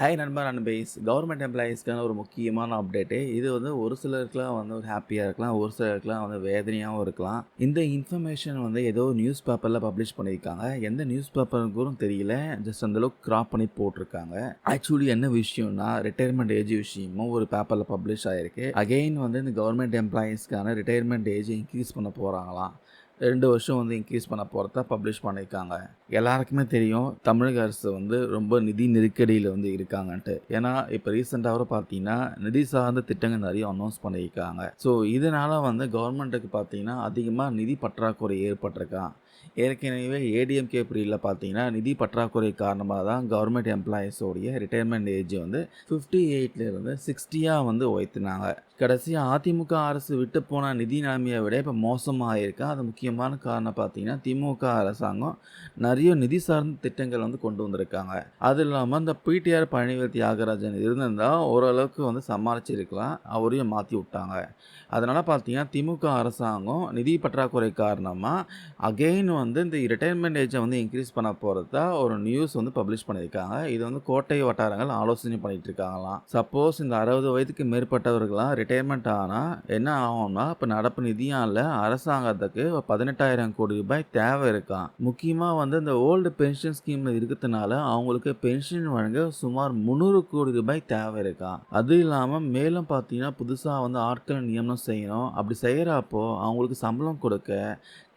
Hi நண்பா. நண்பைஸ் government எம்ப்ளாயீஸ்க்கான ஒரு முக்கியமான அப்டேட்டு இது வந்து ஒரு சிலருக்குலாம் வந்து ஒரு ஹாப்பியாக இருக்கலாம் ஒரு சிலருக்குலாம் வந்து வேதனையாகவும் இருக்கலாம். இந்த இன்ஃபர்மேஷன் வந்து ஏதோ நியூஸ் பேப்பரில் பப்ளிஷ் பண்ணியிருக்காங்க. எந்த நியூஸ் பேப்பருக்கும் தெரியல ஜஸ்ட் அந்தளவுக்கு கிராப் பண்ணி போட்டிருக்காங்க. ஆக்சுவலி என்ன விஷயம்னா ரிட்டையர்மெண்ட் ஏஜ் விஷயமும் ஒரு பேப்பரில் பப்ளிஷ் ஆகிருக்கு அகெயின் வந்து இந்த கவர்மெண்ட் எம்ப்ளாயீஸ்க்கான ரிட்டையர்மெண்ட் ஏஜ் இன்க்ரீஸ் பண்ண போகிறாங்களாம் ரெண்டு வருஷம் வந்து இன்க்ரீஸ் பண்ண போகிறத பப்ளிஷ் பண்ணியிருக்காங்க எல்லாருக்குமே தெரியும் தமிழக அரசு வந்து ரொம்ப நிதி நெருக்கடியில் வந்து இருக்காங்கன்ட்டு. ஏன்னா இப்போ ரீசெண்டாக கூட பார்த்தீங்கன்னா நிதி சார்ந்த திட்டங்கள் நிறைய அனௌன்ஸ் பண்ணியிருக்காங்க ஸோ இதனால் வந்து கவர்மெண்ட்டுக்கு பார்த்தீங்கன்னா அதிகமாக நிதி பற்றாக்குறை ஏற்பட்டிருக்கான் ஏற்கனவே ஏடிஎம்கே பீரியடில் பார்த்தீங்கன்னா நிதி பற்றாக்குறை காரணமாக தான் கவர்மெண்ட் எம்ப்ளாயீஸோடைய ரிட்டையர்மெண்ட் ஏஜ் வந்து ஃபிஃப்டி எயிட்லேருந்து சிக்ஸ்டியாக வந்து உயர்த்தினாங்க. கடைசியாக அதிமுக அரசு விட்டு போன நிதி நிலைமையை விட இப்போ மோசமாக இருக்கு. அது முக்கியமான காரணம் பார்த்தீங்கன்னா திமுக அரசாங்கம் நிறைய நிதி சார்ந்த திட்டங்கள் வந்து கொண்டு வந்திருக்காங்க. அது இல்லாமல் இந்த பிடிஆர் பழனிவேல் தியாகராஜன் இருந்திருந்தால் ஓரளவுக்கு வந்து சமாளிச்சிருக்கலாம். அவரையும் மாற்றி விட்டாங்க. அதனால் பார்த்தீங்கன்னா திமுக அரசாங்கம் நிதி பற்றாக்குறை காரணமாக அகெயின் வந்து இந்த ரிட்டையர்மெண்ட் ஏஜை வந்து இன்க்ரீஸ் பண்ண போகிறதா ஒரு நியூஸ் வந்து பப்ளிஷ் பண்ணியிருக்காங்க. இது வந்து கோட்டை வட்டாரங்கள் ஆலோசனை பண்ணிட்டு இருக்காங்களாம். சப்போஸ் இந்த அறுபது வயதுக்கு மேற்பட்டவர்களாம் ரிட்டையர்மெண்ட் ஆனால் என்ன ஆகும்னா இப்போ நடப்பு நிதியால் அரசாங்கத்துக்கு பதினெட்டாயிரம் கோடி ரூபாய் தேவை இருக்கான் முக்கியமாக வந்து இந்த ஓல்டு பென்ஷன் ஸ்கீமில் இருக்கிறதுனால அவங்களுக்கு பென்ஷன் வழங்க சுமார் முந்நூறு கோடி ரூபாய் தேவை இருக்கான் அது இல்லாமல் மேலும் பார்த்தீங்கன்னா புதுசாக வந்து ஆட்கள் நியமனம் செய்யணும். அப்படி செய்கிறப்போ அவங்களுக்கு சம்பளம் கொடுக்க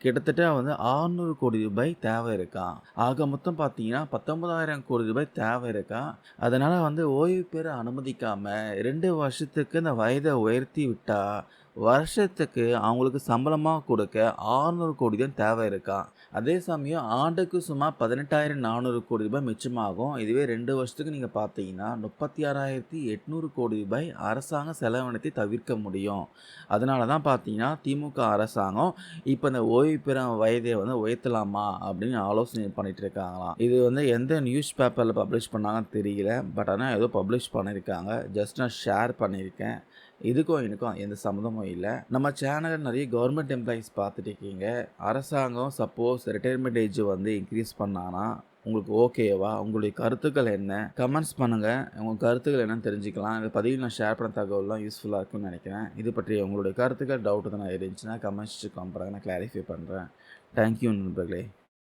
கிட்டத்தட்ட வந்து ஆறுநூறு கோடி ரூபாய் தேவை இருக்கான் ஆக மொத்தம் பார்த்தீங்கன்னா பத்தொன்பதாயிரம் கோடி ரூபாய் தேவை இருக்கான் அதனால் வந்து ஓய்வு பெற அனுமதிக்காமல் ரெண்டு வருஷத்துக்கு இந்த வயதை உயர்த்தி விட்டால் வருஷத்துக்கு அவங்களுக்கு சம்பளமாக கொடுக்க ஆறுநூறு கோடி தான் தேவை இருக்கா? அதே சமயம் ஆண்டுக்கு சுமார் பதினெட்டாயிரம் நானூறு கோடி ரூபாய் மிச்சமாகும். இதுவே ரெண்டு வருஷத்துக்கு நீங்கள் பார்த்தீங்கன்னா முப்பத்தி ஆறாயிரத்தி எட்நூறு கோடி ரூபாய் அரசாங்க செலவினத்தை தவிர்க்க முடியும். அதனால தான் பார்த்தீங்கன்னா திமுக அரசாங்கம் இப்போ இந்த ஓய்வு பெறும் வயதை வந்து உயர்த்தலாமா அப்படின்னு ஆலோசனை பண்ணிட்டு இருக்காங்களாம். இது வந்து எந்த நியூஸ் பேப்பரில் பப்ளிஷ் பண்ணாங்கன்னு தெரியல. பட் ஆனால் ஏதோ பப்ளிஷ் பண்ணியிருக்காங்க ஜஸ்ட் நான் ஷேர் பண்ணியிருக்கேன். இதுக்கும் எனக்கும் எந்த சம்மந்தமும் இல்லை. நம்ம சேனலில் நிறைய கவர்மெண்ட் எம்ப்ளாயீஸ் பார்த்துட்டு இருக்கீங்க அரசாங்கம் சப்போஸ் ரிட்டையர்மெண்ட் ஏஜ் வந்து இன்க்ரீஸ் பண்ணானா உங்களுக்கு ஓகேவா உங்களுடைய கருத்துக்கள் என்ன? கமெண்ட்ஸ் பண்ணுங்கள் உங்கள் கருத்துக்கள் என்னன்னு தெரிஞ்சுக்கலாம். இந்த பதிவில் நான் ஷேர் பண்ண தகவல்லாம் யூஸ்ஃபுல்லாக இருக்கும்னு நினைக்கிறேன். இது பற்றி உங்களுடைய கருத்துக்கள் டவுட் தான் இருந்துச்சுன்னா கமெண்ட்ஸ் காம்பறாங்க நான் கிளாரிஃபை பண்ணுறேன் தேங்க்யூ நண்பர்களே.